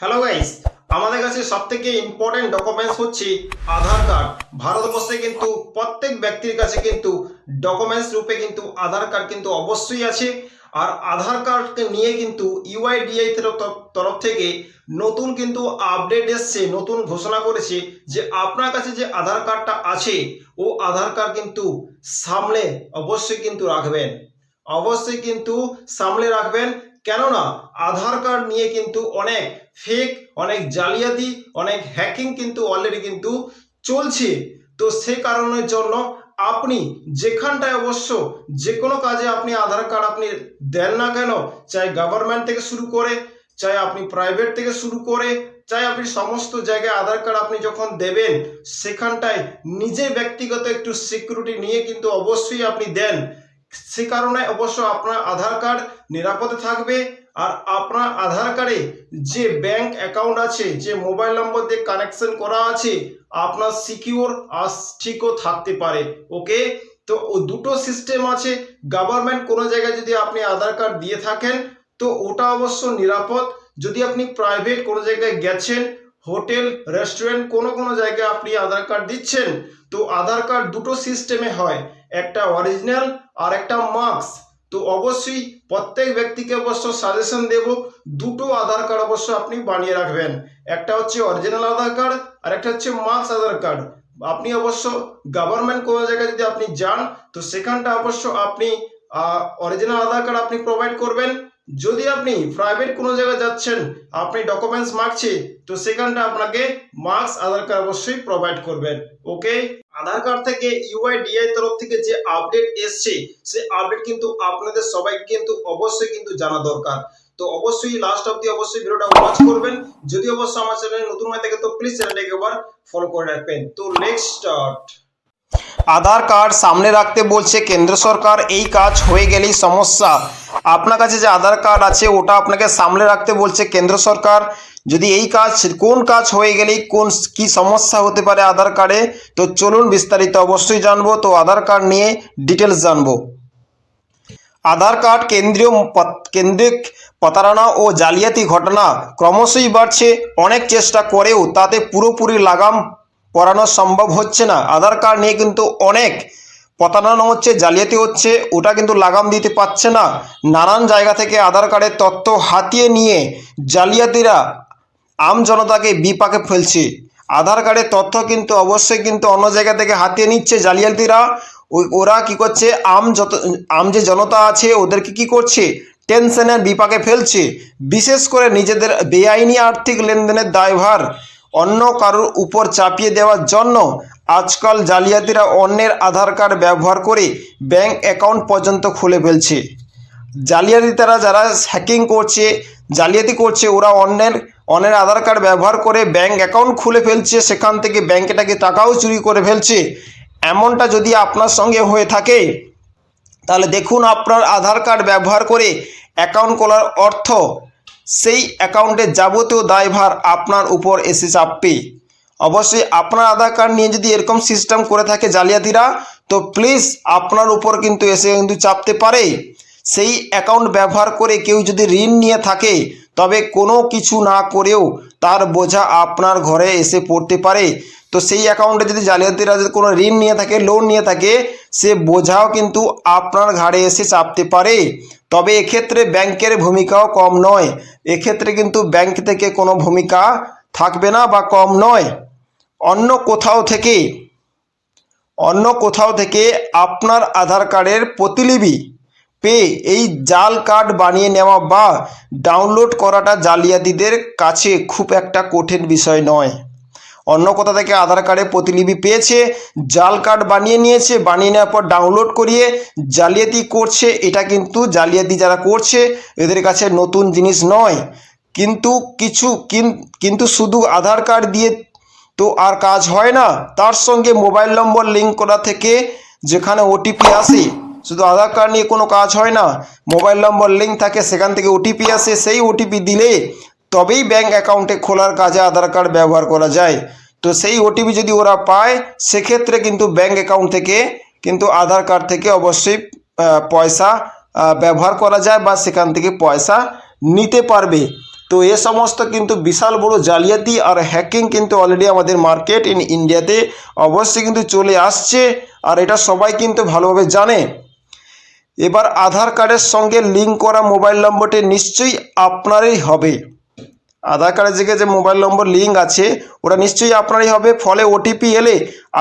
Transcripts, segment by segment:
Hello guys আমাদের কাছে সব থেকে ইম্পর্টেন্ট ডকুমেন্টস হচ্ছে আধার কার্ড। ভারতবর্ষে কিন্তু প্রত্যেক ব্যক্তির কাছে কিন্তু ডকুমেন্টস রূপে কিন্তু আধার কার্ড কিন্তু অবশ্যই আছে। আর আধার কার্ডকে নিয়ে কিন্তু ইউআইডিআই তরফ থেকে নতুন কিন্তু আপডেট এসছে, নতুন ঘোষণা করেছে যে আপনার কাছে যে আধার কার্ডটা আছে, ও আধার কার্ড কিন্তু সামলে অবশ্যই কিন্তু রাখবেন। অবশ্যই কিন্তু সামলে রাখবেন। কেননা আধার কার্ড নিয়ে কিন্তু অনেক ফেক অনেক জালিয়াতি, অনেক হ্যাকিং কিন্তু অলরেডি কিন্তু চলছে। তো সে কারণের জন্য আপনি যেখানটায় অবশ্য যে কোনো কাজে আপনি আধার কার্ড আপনি দেন না কেন, চাই গভর্নমেন্ট থেকে শুরু করে, চাই আপনি প্রাইভেট থেকে শুরু করে, চাই আপনি সমস্ত জায়গায় আধার কার্ড আপনি যখন দেবেন, সেখানটায় নিজে ব্যক্তিগত একটু সিকিউরিটি নিয়ে কিন্তু অবশ্যই আপনি দেন। সে কারণে অবশ্য আপনার আধার কার্ড নিরাপদে থাকবে। আর আপনার আধার কার্ডে যে ব্যাংক অ্যাকাউন্ট আছে, যে মোবাইল নম্বর দিয়ে কানেকশন করা আছে, আপনার সিকিউর আর ঠিকও থাকতে পারে, ওকে? তো ও দুটো সিস্টেম আছে। গভর্নমেন্ট কোনো জায়গায় যদি আপনি আধার কার্ড দিয়ে থাকেন, তো ওটা অবশ্য নিরাপদ। যদি আপনি প্রাইভেট কোনো জায়গায় গেছেন, হোটেল, রেস্টুরেন্ট, কোনো কোনো জায়গায় আপনি আধার কার্ড দিচ্ছেন, তো আধার কার্ড দুটো সিস্টেমে হয়। একটা অরিজিনাল আর একটা মার্কস তো অবশ্যই প্রত্যেক ব্যক্তিকে অবশ্য সাজেশন দেব, দুটো আধার কার্ড অবশ্য আপনি বানিয়ে রাখবেন। একটা হচ্ছে অরিজিনাল আধার কার্ড আর একটা হচ্ছে মার্কস আধার কার্ড আপনি অবশ্য গভর্নমেন্ট কোনো জায়গায় যদি আপনি যান, তো সেখানটা অবশ্য আপনি অরিজিনাল আধার কার্ড আপনি প্রোভাইড করবেন। যদি আপনি প্রাইভেট কোনো জায়গায় যাচ্ছেন, আপনি ডকুমেন্টস মাগছে, তো সেখানটা আপনাকে মার্কস আধার কার্ড অবশ্যই প্রোভাইড করবেন ওকে আধার কার্ড থেকে ইউআইডিআই তরফ থেকে যে আপডেট এসছে, সে আপডেট কিন্তু আপনাদের সবাইকে কিন্তু অবশ্যই কিন্তু জানা দরকার। তো অবশ্যই লাস্ট অবধি অবশ্যই ভিডিওটা ওয়াচ করবেন। যদি অবশ্য আমার চ্যানেলে নতুন হয়ে থাকে তো প্লিজ চ্যানেলটাকে একবার ফলো করে রাখবেন। তো নেক্সট স্টার্ট আধার কার্ড সামনে রাখতে বলছে কেন্দ্র সরকার, এই কাজ হয়ে গেলেই সমস্যা। আপনার কাছে যে আধার কার্ড আছে, ওটা আপনাকে সামনে রাখতে বলছে কেন্দ্র সরকার। যদি এই কাজ, কোন কাজ হয়ে গেলেই কোন কি সমস্যা হতে পারে আধার কার্ডে, তো চলুন বিস্তারিত অবশ্যই জানব। তো আধার কার্ড নিয়ে ডিটেলস জানব। আধার কার্ড কেন্দ্রীয় কেন্দ্রিক প্রতারণা ও জালিয়াতি ঘটনা ক্রমশই বাড়ছে। অনেক চেষ্টা করেও তাতে পুরোপুরি লাগাম পরানো সম্ভব হচ্ছে না। আধার কার্ড নিয়ে কিন্তু অনেক প্রতারণা হচ্ছে, জালিয়াতি হচ্ছে, ওটা কিন্তু লাগাম দিতে পারছে না। নানান জায়গা থেকে আধার কার্ডের তথ্য হাতিয়ে নিয়ে জালিয়াতিরা আম জনতাকে বিপাকে ফেলছে। আধার কার্ডের তথ্য কিন্তু অবশ্যই কিন্তু অন্য জায়গা থেকে হাতিয়ে নিচ্ছে জালিয়াতিরা। ওরা কি করছে? আম যত, আম যে জনতা আছে, ওদেরকে কি করছে? টেনশনের বিপাকে ফেলছে। বিশেষ করে নিজেদের বেআইনি আর্থিক লেনদেনের দায়ভার। অন্য কারোর উপর চাপিয়ে দেওয়ার জন্য আজকাল জালিয়াতিরা অন্যের আধার কার্ড ব্যবহার করে ব্যাংক অ্যাকাউন্ট পর্যন্ত খুলে ফেলছে। জালিয়াতি তারা যারা হ্যাকিং করছে, জালিয়াতি করছে, ওরা অন্যের অন্যের আধার কার্ড ব্যবহার করে ব্যাংক অ্যাকাউন্ট খুলে ফেলছে, সেখান থেকে ব্যাংকেটাকে টাকাও চুরি করে ফেলছে। এমনটা যদি আপনার সঙ্গে হয়ে থাকে, তাহলে দেখুন আপনার আধার কার্ড ব্যবহার করে অ্যাকাউন্ট খোলার অর্থ সেই অ্যাকাউন্টের যাবতীয় দায়ভার আপনার উপর এসে চাপবে। অবশ্যই আপনার আধার কার্ড নিয়ে যদি এরকম সিস্টেম করে থাকে জালিয়াতিরা, তো প্লিজ আপনার উপর কিন্তু এসে কিন্তু চাপতে পারে। সেই অ্যাকাউন্ট ব্যবহার করে কেউ যদি ঋণ নিয়ে থাকে, তবে কোনো কিছু না করেও তার বোঝা আপনার ঘরে এসে পড়তে পারে। তো সেই অ্যাকাউন্টে যদি জালিয়াতিরা যদি কোনো ঋণ নিয়ে থাকে লোন নিয়ে থাকে, সে বোঝাও কিন্তু আপনার ঘাড়ে এসে চাপতে পারে। তবে এক্ষেত্রে ব্যাংকের ভূমিকাও কম নয়। এক্ষেত্রে কিন্তু ব্যাংক থেকে কোনো ভূমিকা থাকবে না বা কম নয়। অন্য কোথাও থেকে, অন্য কোথাও থেকে আপনার আধার কার্ডের প্রতিলিপি পেয়ে এই জাল কার্ড বানিয়ে নেওয়া বা ডাউনলোড করাটা জালিয়াতিদের কাছে খুব একটা কঠিন বিষয় নয়। অন্য কোথা থেকে আধার কার্ডে প্রতিলিপি পেয়েছে, জাল কার্ড বানিয়ে নিয়েছে, বানিয়ে নেওয়ার পর ডাউনলোড করিয়ে জালিয়াতি করছে, এটা কিন্তু জালিয়াতি যারা করছে, এদের কাছে নতুন জিনিস নয়। কিন্তু কিছু, কিন- কিন্তু শুধু আধার কার্ড দিয়ে তো আর কাজ হয় না, তার সঙ্গে মোবাইল নম্বর লিঙ্ক করা থেকে যেখানে ওটিপি আসে, শুধু আধার কার্ড নিয়ে কোনো কাজ হয় না, মোবাইল নম্বর লিঙ্ক থাকে, সেখান থেকে ওটিপি আসে, সেই ওটিপি দিলে তবেই ব্যাংক অ্যাকাউন্টে খোলার কাজে আধার কার্ড ব্যবহার করা যায়। তো সেই ওটিপি যদি ওরা পায়, সেক্ষেত্রে কিন্তু ব্যাংক অ্যাকাউন্ট থেকে কিন্তু আধার কার্ড থেকে অবশ্যই পয়সা ব্যবহার করা যায় বা সেখান থেকে পয়সা নিতে পারবে। তো এ সমস্ত কিন্তু বিশাল বড় জালিয়াতি আর হ্যাকিং কিন্তু অলরেডি আমাদের মার্কেট ইন ইন্ডিয়াতে অবশ্যই কিন্তু চলে আসছে। আর এটা সবাই কিন্তু ভালোভাবে জানে। এবার আধার কার্ডের সঙ্গে লিঙ্ক করা মোবাইল নম্বরটি নিশ্চয়ই আপনারই হবে। আধার কার্ডের দিকে যে মোবাইল নম্বর লিঙ্ক আছে, ওটা নিশ্চয়ই আপনারই হবে, ফলে ওটিপি এলে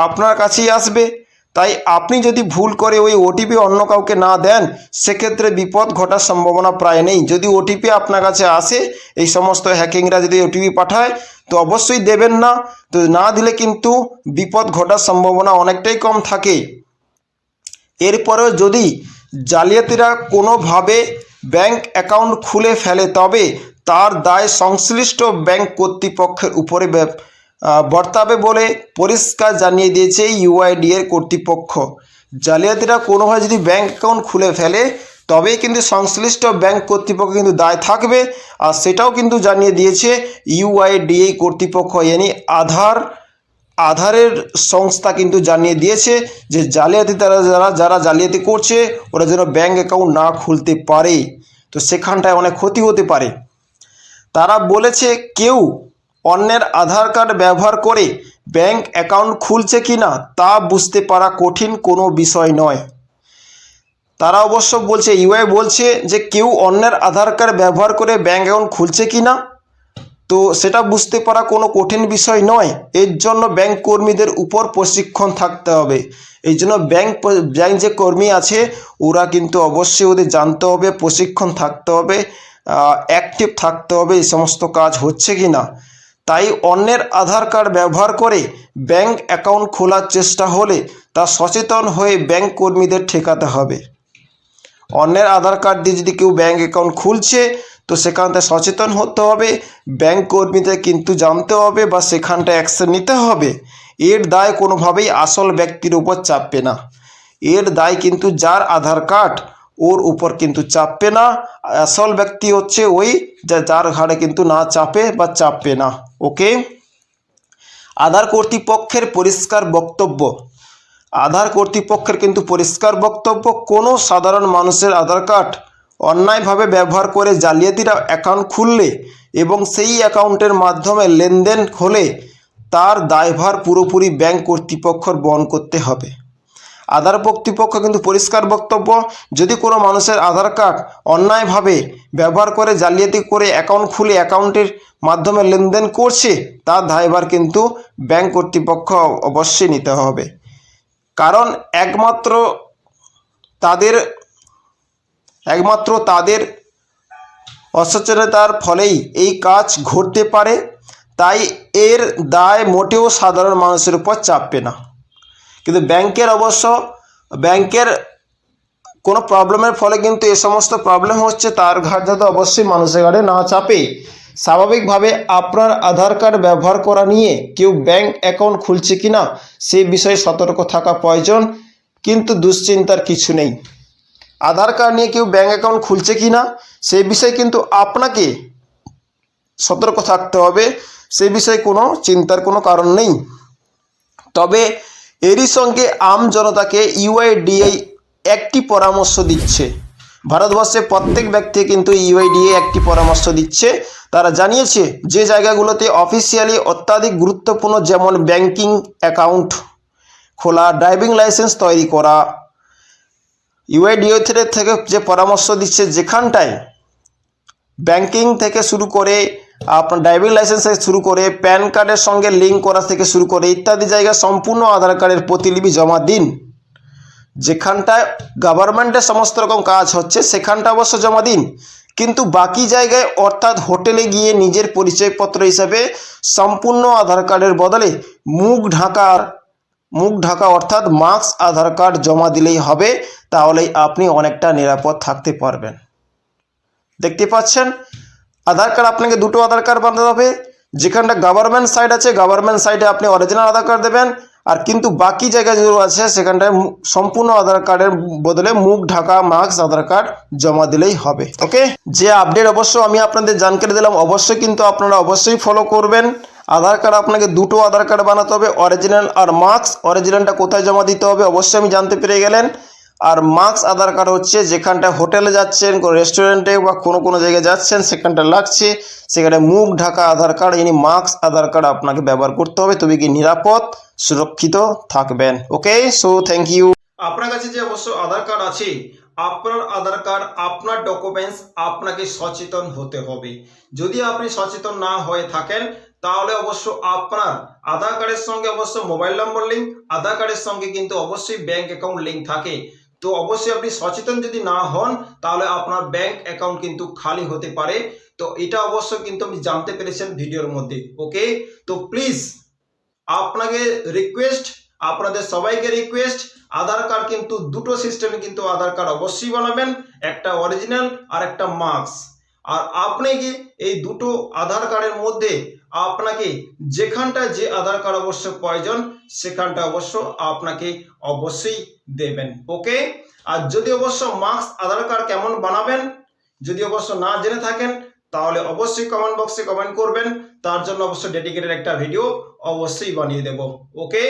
আপনার কাছেই আসবে। তাই আপনি যদি ভুল করে ওই ওটিপি অন্য কাউকে না দেন, সেক্ষেত্রে বিপদ ঘটার সম্ভাবনা প্রায় নেই। যদি ওটিপি আপনার কাছে আসে, এই সমস্ত হ্যাকিংরা যদি ওটিপি পাঠায়, তো অবশ্যই দেবেন না। তো না দিলে কিন্তু বিপদ ঘটার সম্ভাবনা অনেকটাই কম থাকে। এরপরেও যদি জালিয়াতিরা কোনোভাবে ব্যাংক অ্যাকাউন্ট খুলে ফেলে, তবে তার দায় সংশ্লিষ্ট ব্যাংক কর্তৃপক্ষের উপরে বর্তাবে বলে পরিষ্কার জানিয়ে দিয়েছে ইউআইডি এর কর্তৃপক্ষ। জালিয়াতিরা কোনোভাবে যদি ব্যাংক অ্যাকাউন্ট খুলে ফেলে, তবেই কিন্তু সংশ্লিষ্ট ব্যাংক কর্তৃপক্ষ কিন্তু দায় থাকবে। আর সেটাও কিন্তু জানিয়ে দিয়েছে ইউআইডিএ কর্তৃপক্ষ। yani আধার, আধারের সংস্থা কিন্তু জানিয়ে দিয়েছে যে জালিয়াতি তারা যারা যারা জালিয়াতি করছে, ওরা যেন ব্যাঙ্ক অ্যাকাউন্ট না খুলতে পারে। তো সেখানটায় অনেক ক্ষতি হতে পারে। তারা বলেছে কেউ অন্যের আধার কার্ড ব্যবহার করে ব্যাংক অ্যাকাউন্ট খুলছে কি না তা বুঝতে পারা কঠিন কোনো বিষয় নয়। তারা অবশ্য বলছে, ইউআই বলছে যে কেউ অন্যের আধার কার্ড ব্যবহার করে ব্যাংক অ্যাকাউন্ট খুলছে কি না? তো সেটা বুঝতে পারা কোনো কঠিন বিষয় নয়। এর জন্য ব্যাংক কর্মীদের উপর প্রশিক্ষণ থাকতে হবে। এই জন্য ব্যাংক ব্যাংক যে কর্মী আছে, ওরা কিন্তু অবশ্যই ওদের জানতে হবে, প্রশিক্ষণ থাকতে হবে। অ্যাক্টিভ থাকতে হবে, এই সমস্ত কাজ হচ্ছে কি না তাই অন্যের আধার কার্ড ব্যবহার করে ব্যাংক অ্যাকাউন্ট খোলার চেষ্টা হলে তা সচেতন হয়ে ব্যাংক কর্মীদের ঠেকাতে হবে। অন্যের আধার কার্ড দিয়ে যদি কেউ ব্যাঙ্ক অ্যাকাউন্ট খুলছে, তো সেখানটায় সচেতন হতে হবে ব্যাংক কর্মীদের কিন্তু জানতে হবে বা সেখানটা অ্যাকশন নিতে হবে। এর দায় কোনোভাবেই আসল ব্যক্তির উপর চাপবে না। এর দায় কিন্তু যার আধার কার্ড ওর উপর কিন্তু চাপবে না। আসল ব্যক্তি হচ্ছে ওই যার ঘাড়ে কিন্তু না চাপে বা চাপবে না। ওকে আধার কর্তৃপক্ষের পরিষ্কার বক্তব্য। আধার কর্তৃপক্ষের কিন্তু পরিষ্কার বক্তব্য। কোনো সাধারণ মানুষের আধার কার্ড অন্যায়ভাবে ব্যবহার করে জালিয়াতিরা অ্যাকাউন্ট খুললে এবং সেই অ্যাকাউন্টের মাধ্যমে লেনদেন হলে তার দায়ভার পুরোপুরি ব্যাংক কর্তৃপক্ষর বহন করতে হবে। আধার কর্তৃপক্ষ কিন্তু পরিষ্কার বক্তব্য। যদি কোনো মানুষের আধার কার্ড অন্যায়ভাবে ব্যবহার করে জালিয়াতি করে অ্যাকাউন্ট খুলে অ্যাকাউন্টের মাধ্যমে লেনদেন করছে তার দায়ভার কিন্তু ব্যাংক কর্তৃপক্ষ অবশ্যই নিতে হবে। কারণ একমাত্র তাদের একমাত্র তাদের অসচেতনতার ফলেই এই কাজ ঘটতে পারে। তাই এর দায় মোটেও সাধারণ মানুষের উপর চাপবে না। কিন্তু ব্যাংকের অবশ্য, ব্যাংকের কোনো প্রবলেমের ফলে কিন্তু এ সমস্ত প্রবলেম হচ্ছে, তার ঘাট যাতে অবশ্যই মানুষের ঘাটে না চাপে স্বাভাবিকভাবে আপনার আধার কার্ড ব্যবহার করা নিয়ে কেউ ব্যাংক অ্যাকাউন্ট খুলছে কি না সেই বিষয়ে সতর্ক থাকা প্রয়োজন, কিন্তু দুশ্চিন্তার কিছু নেই। আধার কার্ড নিয়ে কেউ ব্যাংক অ্যাকাউন্ট খুলছে কি না সেই বিষয়ে কিন্তু আপনাকে সতর্ক থাকতে হবে, সে বিষয়ে কোনো চিন্তার কোনো কারণ নেই। তবে এরই সঙ্গে আম জনতাকে ইউআইডিএ একটি পরামর্শ দিচ্ছে। ভারতবর্ষে প্রত্যেক ব্যক্তি কিন্তু ইউআইডিএ একটি পরামর্শ দিচ্ছে। তারা জানিয়েছে, যে জায়গাগুলোতে অফিসিয়ালি অত্যাধিক গুরুত্বপূর্ণ যেমন ব্যাংকিং অ্যাকাউন্ট খোলা ড্রাইভিং লাইসেন্স তৈরি করা ইউআইডিও থেকে যে পরামর্শ দিচ্ছে, যেখানটায় ব্যাংকিং থেকে শুরু করে আপনার ড্রাইভিং লাইসেন্স থেকে শুরু করে প্যান কার্ডের সঙ্গে লিঙ্ক করা থেকে শুরু করে ইত্যাদি জায়গায় সম্পূর্ণ আধার কার্ডের প্রতিলিপি জমা দিন। যেখানটায় গভর্নমেন্টের সমস্ত রকম কাজ হচ্ছে, সেখানটা অবশ্য জমা দিন। কিন্তু বাকি জায়গায় অর্থাৎ হোটেলে গিয়ে নিজের পরিচয়পত্র হিসাবে সম্পূর্ণ আধার কার্ডের বদলে মুখ ঢাকার, মুখ ঢাকা অর্থাৎ মাস্ক আধার কার্ড জমা দিলেই হবে, তাহলেই আপনি অনেকটা নিরাপদ থাকতে পারবেন। দেখতে পাচ্ছেন? আধার কার্ড আপনাকে দুটো আধার কার্ড বানাতে হবে। যেখানটা গভর্নমেন্ট সাইট আছে গভর্নমেন্ট সাইটে আপনি অরিজিনাল আধার কার্ড দেবেন। আর কিন্তু বাকি জায়গা যেগুলো আছে, সেখানটায় সম্পূর্ণ আধার কার্ডের বদলে মুখ, ঢাকা মাস্ক আধার কার্ড জমা দিলেই হবে। ওকে যে আপডেট অবশ্য আমি আপনাদের জানকারি দিলাম, অবশ্যই কিন্তু আপনারা অবশ্যই ফলো করবেন। আধার কার্ড আপনাকে দুটো আধার কার্ড বানাতে হবে অরিজিনাল আর মার্কস অরিজিনালটা কোথায় জমা দিতে হবে, অবশ্যই আমি জানতে পেরে গেলেন। আর মার্কস আধার কার্ড হচ্ছে যেখানটা হোটেলে যাচ্ছেন, কোনো রেস্টুরেন্টে বা কোনো কোনো জায়গায় যাচ্ছেন, সেখানটা লাগছে। সেখানে মুখ ঢাকা আধার কার্ড, ইনি মার্কস আধার কার্ড আপনাকে ব্যবহার করতে হবে। তবে কি নিরাপদ, সুরক্ষিত থাকবেন। ওকে? সো থ্যাংক ইউ আপনার কাছে যে অবশ্য আধার কার্ড আছে, আপনার আধার কার্ড, আপনার ডকুমেন্টস আপনাকে সচেতন হতে হবে। যদি আপনি সচেতন না হয়ে থাকেন, তাহলে অবশ্য আপনার আধার কার্ডের সঙ্গে অবশ্য মোবাইল নম্বর লিঙ্ক, আধার কার্ডের সঙ্গে কিন্তু অবশ্যই ব্যাংক অ্যাকাউন্ট লিঙ্ক থাকে। তো অবশ্যই আপনি সচেতন যদি না হন, তাহলে আপনার ব্যাংক অ্যাকাউন্ট কিন্তু খালি হতে পারে। তো এটা অবশ্য কিন্তু আপনি জানতে পেরেছেন ভিডিওর মধ্যে ওকে তো প্লিজ আপনাকে রিকোয়েস্ট আপনাদের সবাইকে রিকোয়েস্ট আধার কার্ড কিন্তু দুটো সিস্টেমে কিন্তু আধার কার্ড অবশ্যই বানাবেন, একটা অরিজিনাল আর একটা মার্কস আর আপনি কি এই দুটো আধার কার্ডের মধ্যে আপনাকে যেখানটা যে আধার কার্ড অবশ্য প্রয়োজন সেখানটা অবশ্য আপনাকে অবশ্যই দেবেন ওকে আর যদি অবশ্য মার্কস আধার কার্ড কেমন বানাবেন, যদি অবশ্য না জেনে থাকেন, তাহলে অবশ্যই কমেন্ট বক্সে কমেন্ট করবেন, তার জন্য অবশ্যই ডেডিকেটেড একটা ভিডিও অবশ্যই বানিয়ে দেব ওকে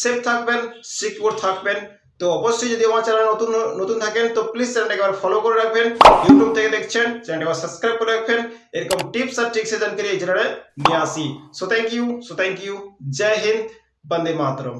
সেফ থাকবেন সিকিউর থাকবেন, তো অবশ্যই যদি আমার চ্যানেল নতুন নতুন থাকেন, তো প্লিজ চ্যানেলটাকে একবার ফলো করে রাখবেন ইউটিউব থেকে দেখছেন চ্যানেলটাকে একবার সাবস্ক্রাইব করে রাখবেন, এরকম টিপস আর ট্রিক্স জানকারি এই চ্যানেলে নিয়ে আসি so thank you so thank you জয় হিন্দ बंदे मातरम